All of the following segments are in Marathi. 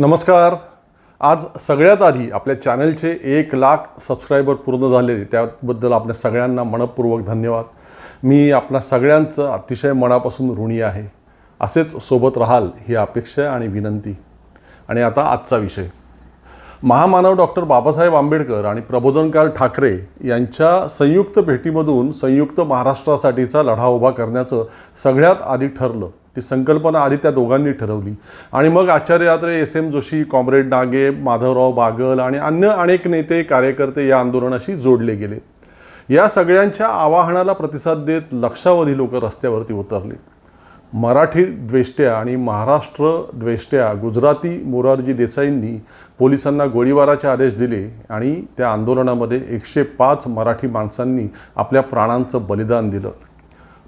नमस्कार. आज सगळ्यात आधी आपल्या चॅनलचे एक लाख सबस्क्रायबर पूर्ण झाले त्याबद्दल आपल्या सगळ्यांना मनपूर्वक धन्यवाद. मी आपल्या सगळ्यांचं अतिशय मनापासून ऋणी आहे. असेच सोबत राहाल ही अपेक्षा आणि विनंती. आणि आता आजचा विषय. महामानव डॉक्टर बाबासाहेब आंबेडकर आणि प्रबोधनकार ठाकरे यांच्या संयुक्त भेटीमधून संयुक्त महाराष्ट्रासाठीचा लढा उभा करण्याचं सगळ्यात आधी ठरलं. ती संकल्पना आधी त्या दोघांनी ठरवली. आणि मग Acharya Atre S M Joshi comrade नागे माधवराव बागल आणि अन्य अनेक नेते कार्यकर्ते या आंदोलनाशी जोडले गेले. या सगळ्यांच्या आवाहनाला प्रतिसाद देत लक्षावधी लोक रस्त्यावरती उतरली. मराठी द्वेष्ट्या आणि महाराष्ट्र द्वेष्ट्या गुजराती मोरारजी देसाईंनी पोलिसांना गोळीबाराचे आदेश दिले आणि त्या आंदोलनामध्ये एकशे पाच मराठी माणसांनी आपल्या प्राणांचं बलिदान दिलं.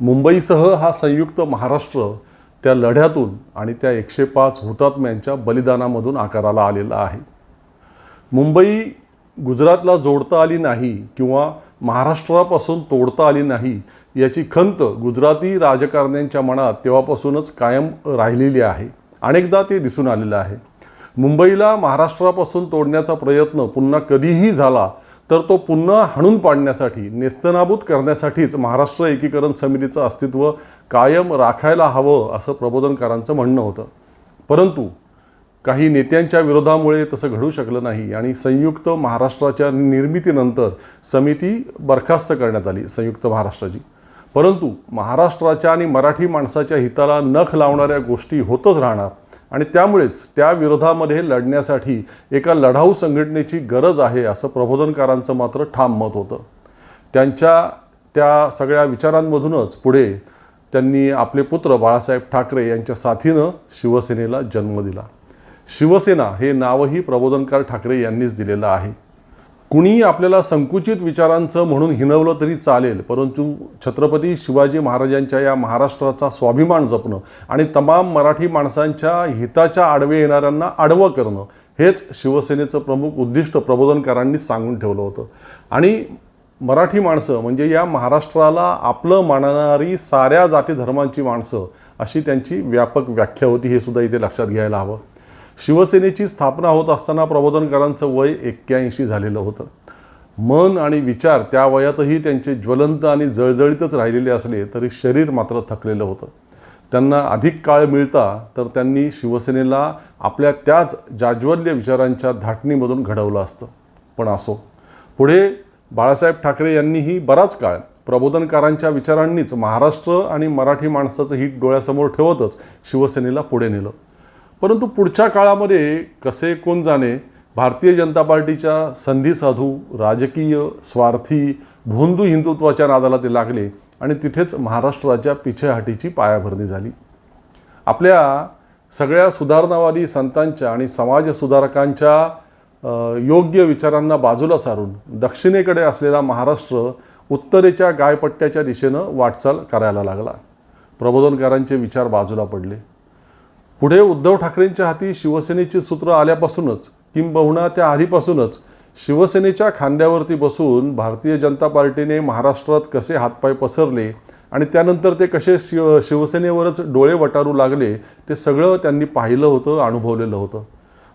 मुंबईसह हा संयुक्त महाराष्ट्र त्या लढ्यातून आणि त्या एकशे पाच हुतात्म्यांच्या बलिदानामधून आकाराला आलेला आहे. मुंबई गुजरातला जोडता आली नाही किंवा महाराष्ट्रापासून तोडता आली नाही याची खंत गुजराती राजकारण्यांच्या मनात तेव्हापासूनच कायम राहिलेली आहे. अनेकदा ते दिसून आलेलं आहे. मुंबईला महाराष्ट्रापासून तोडण्याचा प्रयत्न पुन्हा कधीही झाला तर तो पुन्हा हाणून पाडण्यासाठी नेस्तनाबूत करण्यासाठीच महाराष्ट्र एकीकरण समितीचं अस्तित्व कायम राखायला हवं असं प्रबोधनकारांचं म्हणणं होतं. परंतु काही नेत्यांच्या विरोधामुळे तसं घडू शकलं नाही आणि संयुक्त महाराष्ट्राच्या निर्मितीनंतर समिती बरखास्त करण्यात आली संयुक्त महाराष्ट्राची. परंतु महाराष्ट्राच्या आणि मराठी माणसाच्या हिताला नख लावणाऱ्या गोष्टी होतच राहणार आणि त्यामुळेच त्या विरोधामध्ये लढण्यासाठी एका लढाऊ संघटनेची गरज आहे असं प्रबोधनकारांचं मात्र ठाम मत होतं. त्यांच्या त्या सगळ्या विचारांमधूनच पुढे त्यांनी आपले पुत्र बाळासाहेब ठाकरे यांच्या साथीनं शिवसेनेला जन्म दिला. शिवसेना हे नावही प्रबोधनकार ठाकरे यांनीच दिलेलं आहे. कुणीही आपल्याला संकुचित विचारांचं म्हणून हिनवलं तरी चालेल परंतु छत्रपती शिवाजी महाराजांच्या या महाराष्ट्राचा स्वाभिमान जपणं आणि तमाम मराठी माणसांच्या हिताच्या आडवे येणाऱ्यांना आडवं करणं हेच शिवसेनेचं प्रमुख उद्दिष्ट प्रबोधनकारांनी सांगून ठेवलं होतं. आणि मराठी माणसं म्हणजे या महाराष्ट्राला आपलं मानणारी साऱ्या जाती धर्मांची माणसं अशी त्यांची व्यापक व्याख्या होती हे सुद्धा इथे लक्षात घ्यायला हवं. शिवसेनेची स्थापना होत असताना प्रबोधनकारांचं वय एक्क्याऐंशी झालेलं होतं. मन आणि विचार त्या वयातही त्यांचे ज्वलंत आणि जळजळीतच राहिलेले असले तरी शरीर मात्र थकलेलं होतं. त्यांना अधिक काळ मिळता तर त्यांनी शिवसेनेला आपल्या त्याच जाज्वल्य विचारांच्या धाटणीमधून घडवलं असतं. पण असो. पुढे बाळासाहेब ठाकरे यांनीही बराच काळ प्रबोधनकारांच्या विचारांनीच महाराष्ट्र आणि मराठी माणसाचं हित डोळ्यासमोर ठेवतच शिवसेनेला पुढे नेलं. परंतु पुढच्या काळामध्ये कसे कोण जाणे भारतीय जनता पार्टीच्या संधी साधू राजकीय स्वार्थी भोंदू हिंदुत्वाच्या नादाला ते लागले आणि तिथेच महाराष्ट्राच्या पिछेहाटीची पायाभरणी झाली. आपल्या सगळ्या सुधारणावादी संतांच्या आणि समाजसुधारकांच्या योग्य विचारांना बाजूला सारून दक्षिणेकडे असलेला महाराष्ट्र उत्तरेच्या गायपट्ट्याच्या दिशेनं वाटचाल करायला लागला. प्रबोधनकारांचे विचार बाजूला पडले. पुढे उद्धव ठाकरेंच्या हाती शिवसेनेची सूत्र आल्यापासूनच किंबहुना त्या आधीपासूनच शिवसेनेच्या खांद्यावरती बसून भारतीय जनता पार्टीने महाराष्ट्रात कसे हातपाय पसरले आणि त्यानंतर ते कसे शिव शिवसेनेवरच डोळे वटारू लागले ते सगळं त्यांनी पाहिलं होतं अनुभवलेलं होतं.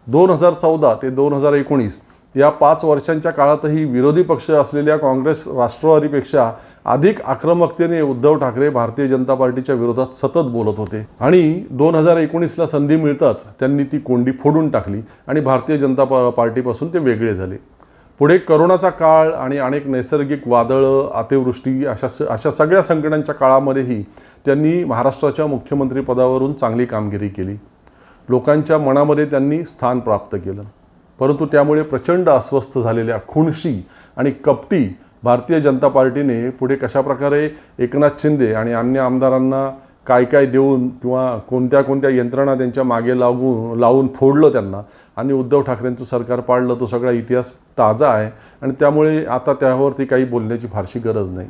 दोन हजार चौदा ते दोन हजार एकोणीस या पाच वर्षांच्या काळातही विरोधी पक्ष असलेल्या काँग्रेस राष्ट्रवादीपेक्षा अधिक आक्रमकतेने उद्धव ठाकरे भारतीय जनता पार्टीच्या विरोधात सतत बोलत होते. आणि दोन हजार एकोणीसला संधी मिळताच त्यांनी ती कोंडी फोडून टाकली आणि भारतीय जनता पा पार्टीपासून ते वेगळे झाले. पुढे करोनाचा काळ आणि अनेक नैसर्गिक वादळं अतिवृष्टी अशा स अशा सगळ्या संकटांच्या काळामध्येही त्यांनी महाराष्ट्राच्या मुख्यमंत्रीपदावरून चांगली कामगिरी केली. लोकांच्या मनामध्ये त्यांनी स्थान प्राप्त केलं. परंतु त्यामुळे प्रचंड अस्वस्थ झालेल्या खुणशी आणि कपटी भारतीय जनता पार्टीने पुढे कशाप्रकारे एकनाथ शिंदे आणि अन्य आमदारांना काय काय देऊन किंवा कोणत्या कोणत्या यंत्रणा त्यांच्या मागे लागून लावून फोडलं त्यांना आणि उद्धव ठाकरेंचं सरकार पाडलं तो सगळा इतिहास ताजा आहे. आणि त्यामुळे आता त्यावरती काही बोलण्याची फारशी गरज नाही.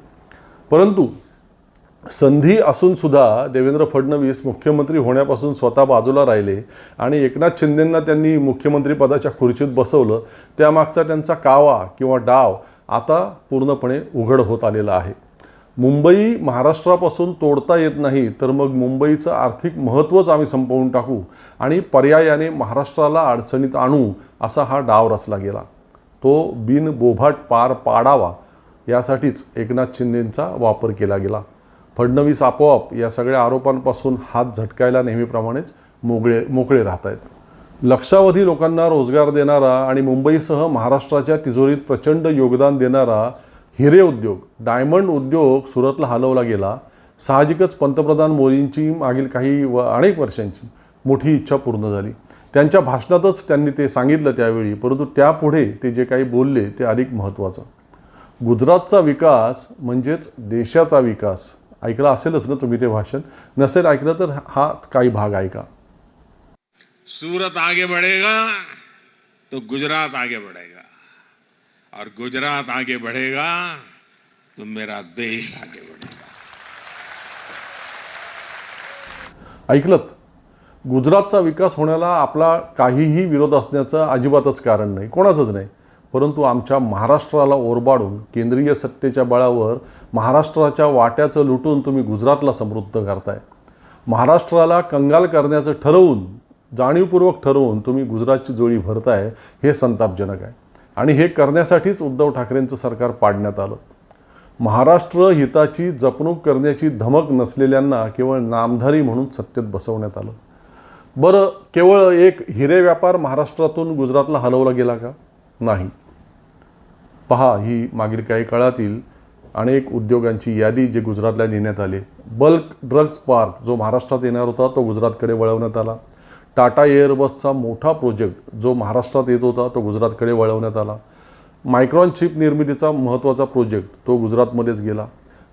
परंतु संधी असूनसुद्धा देवेंद्र फडणवीस मुख्यमंत्री होण्यापासून स्वतः बाजूला राहिले आणि एकनाथ शिंदेंना त्यांनी मुख्यमंत्रीपदाच्या खुर्चीत बसवलं त्यामागचा त्यांचा कावा किंवा डाव आता पूर्णपणे उघड होत आलेला आहे. मुंबई महाराष्ट्रापासून तोडता येत नाही तर मग मुंबईचं आर्थिक महत्त्वच आम्ही संपवून टाकू आणि पर्यायाने महाराष्ट्राला अडचणीत आणू असा हा डाव रचला गेला. तो बिन बोभाट पार पाडावा यासाठीच एकनाथ शिंदेंचा वापर केला गेला. फडणवीस आपोआप या सगळ्या आरोपांपासून हात झटकायला नेहमीप्रमाणेच मोगळे मोकळे राहत आहेत लक्षावधी लोकांना रोजगार देणारा आणि मुंबईसह महाराष्ट्राच्या तिजोरीत प्रचंड योगदान देणारा हिरे उद्योग डायमंड उद्योग सुरतला हलवला गेला. साहजिकच पंतप्रधान मोदींची मागील काही व अनेक वर्षांची मोठी इच्छा पूर्ण झाली. त्यांच्या भाषणातच त्यांनी ते सांगितलं त्यावेळी परंतु त्यापुढे ते जे काही बोलले ते अधिक महत्त्वाचं. गुजरातचा विकास म्हणजेच देशाचा विकास. ऐकला असेलच ना तुम्ही ते भाषण? नसेल ऐकलं तर हा काही भाग ऐका. सूरत आगे बढ़ेगा तो गुजरात आगे बढ़ेगा. और गुजरात आगे बढ़ेगा तो मेरा देश आगे बढ़ेगा. ऐकलत? गुजरातचा विकास होण्याला आपला काहीही विरोध असण्याचं अजिबातच कारण नाही. कोणाचंच नाही. परंतु आमच्या महाराष्ट्राला ओरबाडून केंद्रीय सत्तेच्या बळावर महाराष्ट्राच्या वाट्याचं लुटून तुम्ही गुजरातला समृद्ध करताय. महाराष्ट्राला कंगाल करण्याचं ठरवून जाणीवपूर्वक ठरवून तुम्ही गुजरातची जोडी भरताय हे संतापजनक आहे. आणि हे करण्यासाठीच उद्धव ठाकरेंचं सरकार पाडण्यात आलं. महाराष्ट्र हिताची जपणूक करण्याची धमक नसलेल्यांना केवळ नामधारी म्हणून सत्तेत बसवण्यात आलं. बरं केवळ एक हिरे व्यापार महाराष्ट्रातून गुजरातला हलवला गेला का? नाही. पहा ही मागील काही काळातील अनेक उद्योगांची यादी जे गुजरातला नेण्यात आले. बल्क ड्रग्ज पार्क जो महाराष्ट्रात येणार होता तो गुजरातकडे वळवण्यात आला. टाटा एअरबसचा मोठा प्रोजेक्ट जो महाराष्ट्रात येत होता तो गुजरातकडे वळवण्यात आला. मायक्रॉन चिप निर्मितीचा महत्त्वाचा प्रोजेक्ट तो गुजरातमध्येच गेला.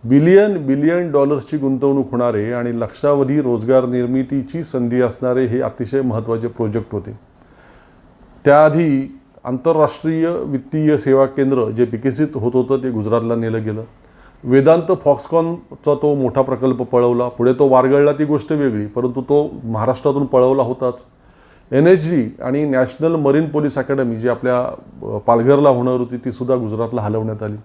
बिलियन बिलियन डॉलर्सची गुंतवणूक होणारे आणि लक्षावधी रोजगार निर्मितीची संधी असणारे हे अतिशय महत्त्वाचे प्रोजेक्ट होते. त्याआधी आंतरराष्ट्रीय वित्तीय सेवा केंद्र जे विकसित होत होतं ते गुजरातला नेलं गेलं. वेदांत फॉक्सकॉनचा तो मोठा प्रकल्प पळवला. पुढे तो वारगळला ती गोष्ट वेगळी परंतु तो महाराष्ट्रातून पळवला होताच. एन एच जी आणि नॅशनल मरीन पोलीस अकॅडमी जी आपल्या पालघरला होणार होती ती सुद्धा गुजरातला हलवण्यात आली.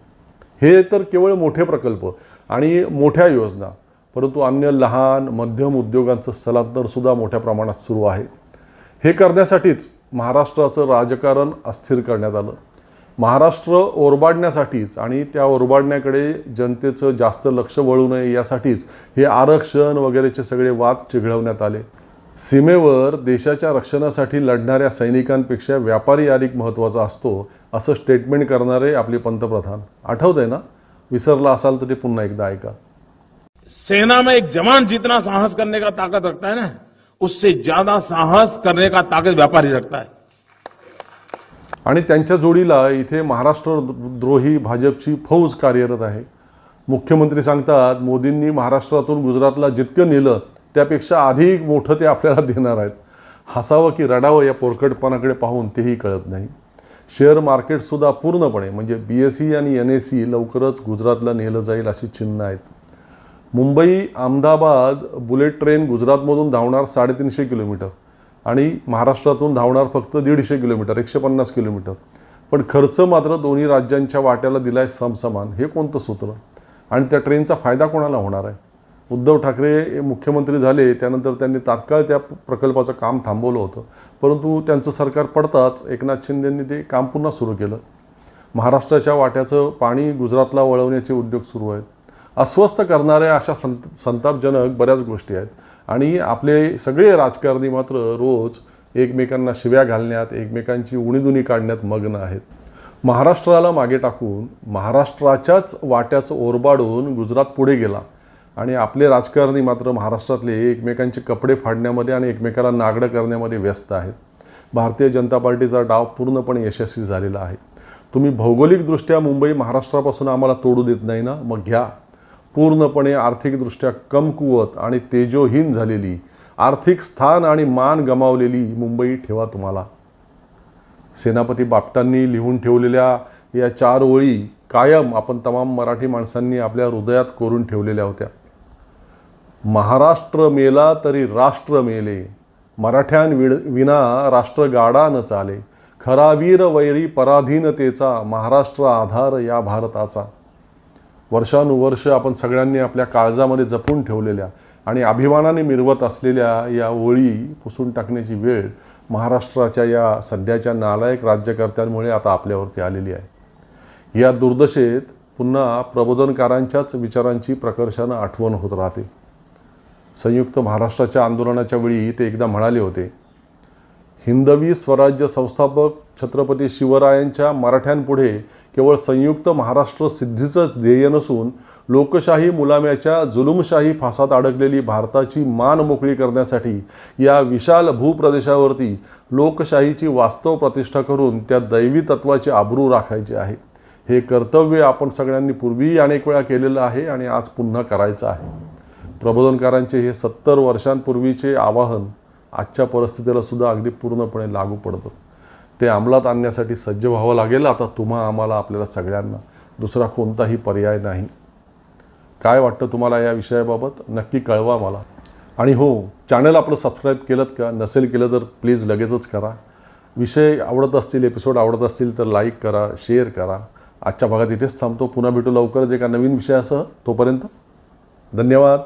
हे तर केवळ मोठे प्रकल्प आणि मोठ्या योजना परंतु अन्य लहान मध्यम उद्योगांचं स्थलांतरसुद्धा मोठ्या प्रमाणात सुरू आहे. हे करण्यासाठीच महाराष्ट्राचं राजकारण अस्थिर करण्यात आलं. महाराष्ट्र ओरबाडण्यासाठीच आणि त्या ओरबाडण्याकडे जनतेचं जास्त लक्ष वळू नये यासाठीच हे आरक्षण वगैरेचे सगळे वाद चिघळवण्यात आले. सीमेवर देशाच्या रक्षणासाठी लढणाऱ्या सैनिकांपेक्षा व्यापारी अधिक महत्त्वाचा असतो असं स्टेटमेंट करणारे आपले पंतप्रधान. आठवतंय ना? विसरला असाल तर ते पुन्हा एकदा ऐका. सेना में एक जवान जितना साहस करने का ताकत रखता है ना? उससे ज्यादा साहस करने का ताकत व्यापारी रखता है। आणि त्यांच्या जोडीला इथे महाराष्ट्र द्रोही भाजपची फौज कार्यरत आहे. मुख्यमंत्री सांगतात मोदींनी महाराष्ट्रातून गुजरातला जितकं नेलं त्यापेक्षा अधिक मोठं ते आपल्याला देणार आहेत. हसावं की रडावं या पोरकटपणाकडे पाहून तेही कळत नाही. शेअर मार्केटसुद्धा पूर्णपणे म्हणजे बी एस सी आणि एन एस सी लवकरच गुजरातला नेलं जाईल अशी चिन्ह आहेत. मुंबई अहमदाबाद बुलेट ट्रेन गुजरातमधून धावणार साडेतीनशे किलोमीटर आणि महाराष्ट्रातून धावणार फक्त दीडशे किलोमीटर एकशे पन्नास किलोमीटर. पण खर्च मात्र दोन्ही राज्यांच्या वाट्याला दिलाय समसमान. हे कोणतं सूत्र? आणि त्या ट्रेनचा फायदा कोणाला होणार आहे? उद्धव ठाकरे मुख्यमंत्री झाले त्यानंतर त्यांनी तात्काळ त्या प्रकल्पाचं काम थांबवलं होतं. परंतु त्यांचं सरकार पडताच एकनाथ शिंदेंनी ते काम पुन्हा सुरू केलं. महाराष्ट्राच्या वाट्याचं पाणी गुजरातला वळवण्याचे उद्योग सुरू आहेत. अस्वस्थ करणाऱ्या अशा संत संतापजनक बऱ्याच गोष्टी आहेत. आणि आपले सगळे राजकारणी मात्र रोज एकमेकांना शिव्या घालण्यात एकमेकांची उणीदुणी काढण्यात मग्न आहेत. महाराष्ट्राला मागे टाकून महाराष्ट्राच्याच वाट्याचं ओरबाडून गुजरात पुढे गेला. आणि आपले राजकारणी मात्र महाराष्ट्रातले एकमेकांचे कपडे फाडण्यामध्ये आणि एकमेकाला नागडं करण्यामध्ये व्यस्त आहेत. भारतीय जनता पार्टीचा डाव पूर्णपणे यशस्वी झालेला आहे. तुम्ही भौगोलिकदृष्ट्या मुंबई महाराष्ट्रापासून आम्हाला तोडू देत नाही ना? मग घ्या. पूर्णपणे आर्थिकदृष्ट्या कमकुवत आणि तेजोहीन झालेली आर्थिक स्थान आणि मान गमावलेली मुंबई ठेवा तुम्हाला. सेनापती बापटांनी लिहून ठेवलेल्या या चार ओळी कायम आपण तमाम मराठी माणसांनी आपल्या हृदयात कोरून ठेवलेल्या होत्या. महाराष्ट्र मेला तरी राष्ट्र मेले मराठ्यां विना राष्ट्र गाडा न चाले खरा वीर वैरी पराधीनतेचा महाराष्ट्र आधार या भारताचा. वर्षानुवर्ष आपण सगळ्यांनी आपल्या काळजामध्ये जपून ठेवलेल्या आणि अभिमानाने मिरवत असलेल्या या ओळी पुसून टाकण्याची वेळ महाराष्ट्राच्या या सध्याच्या नालायक राज्यकर्त्यांमुळे आता आपल्यावरती आलेली आहे. या दुर्दशेत पुन्हा प्रबोधनकारांच्याच विचारांची प्रकर्षानं आठवण होत राहते. संयुक्त महाराष्ट्राच्या आंदोलनाच्या वेळी ते एकदा म्हणाले होते हिंदवी स्वराज्य संस्थापक छत्रपती शिवरायांच्या मराठ्यांपुढे केवळ संयुक्त महाराष्ट्र सिद्धीचं ध्येय नसून लोकशाही मुलाम्याच्या जुलुमशाही फासात अडकलेली भारताची मान मोकळी करण्यासाठी या विशाल भूप्रदेशावरती लोकशाहीची वास्तव प्रतिष्ठा करून त्या दैवी तत्वाची आबरू राखायची आहे. हे कर्तव्य आपण सगळ्यांनी पूर्वीही अनेक वेळा केलेलं आहे आणि आज पुन्हा करायचं आहे. प्रबोधनकारांचे हे सत्तर वर्षांपूर्वीचे आवाहन आजच्या परिस्थितीला सुद्धा अगदी पूर्णपणे लागू पडतं. ते अंमलात आणण्यासाठी सज्ज व्हावं लागेल. आता तुम्हा आम्हाला आपल्याला सगळ्यांना. दुसरा कोणताही पर्याय नाही. काय वाटतं तुम्हाला या विषयाबाबत? नक्की कळवा मला. आणि हो चॅनल आपलं सबस्क्राईब केलं का? नसेल केलं तर प्लीज लगेचच करा. विषय आवडत असतील एपिसोड आवडत असतील तर लाईक करा शेअर करा. आजच्या भागात इथेच थांबतो. पुन्हा भेटू लवकरच एका नवीन विषयासह. तोपर्यंत धन्यवाद.